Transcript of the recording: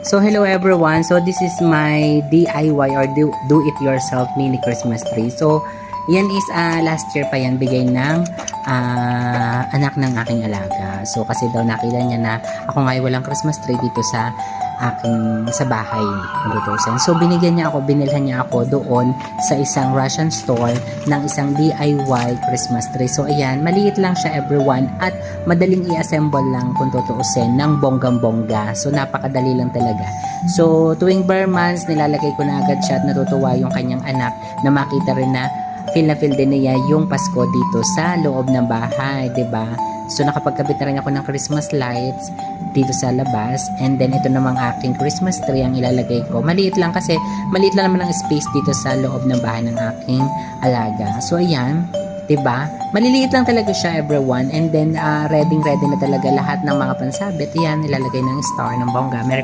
So hello everyone. So this is my DIY or do, do it yourself mini Christmas tree. So yan is ah, last year pa yan bigay ng ah, anak ng aking alaga. So kasi daw nakita niya na ako nga walang Christmas tree dito sa aking sa bahay kung tutusin. So binigyan niya ako, binilhan niya ako doon sa isang Russian store ng isang DIY Christmas tree. So ayan, maliit lang siya everyone at madaling i-assemble lang kung tutuusin ng bonggang-bongga. So napakadali lang talaga. So tuwing bare months, nilalagay ko na agad siya at natutuwa yung kanyang anak na makita rin na feel na feel din niya yung Pasko dito sa loob ng bahay, 'di ba? So nakapagkabit na rin ako ng Christmas lights dito sa labas and then ito namang aking Christmas tree ang ilalagay ko. Maliit lang kasi maliit lang naman ang space dito sa loob ng bahay ng aking alaga. So ayan, 'di ba? Maliliit lang talaga siya everyone and then uh, ready ready na talaga lahat ng mga pansabit. Iyan nilalagay ng star ng bongga. Merry